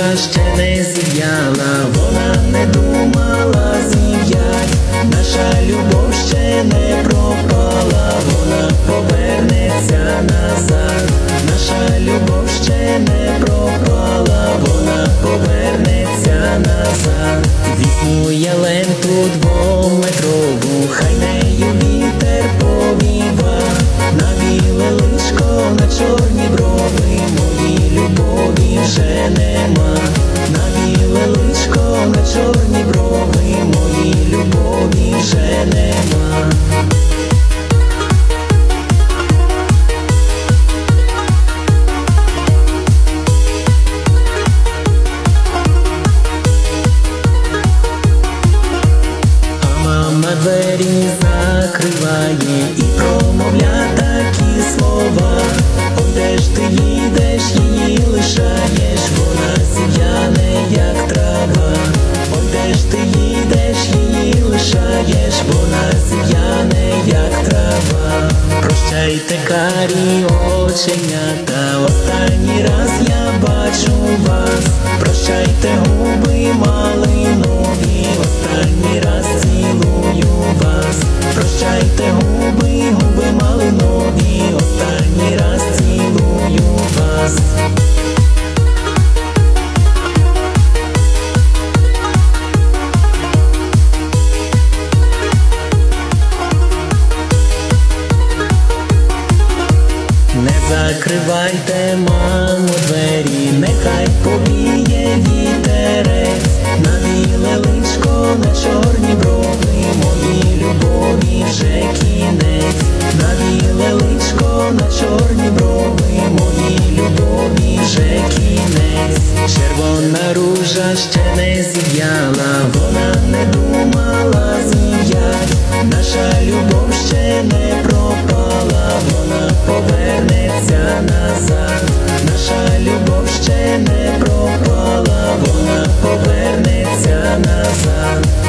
ще не зів'яла, вона не думала зів'ять, наша любов ще не пропала, вона повернеться назад, наша любов ще не пропала, вона повернеться назад. Візьму я ленту двометрову, хай нею вітер повіва, на біле личко, на чорні брови, мої любові вже нема, вже нема. А мама двері закриває і промовля такі слова. Як трава. Прощайте, карі оченята, останній раз я бачу вас. Прощайте, Закривайте, мамо, двері, нехай повіє вітерець, на біле личко, на чорні брови, мої любові вже кінець, на біле личко, на чорні брови, мої любові вже кінець, червона ружа ще не зів'яла, вона не думає. казав, наша любов ще не пропала, вона повернеться назад.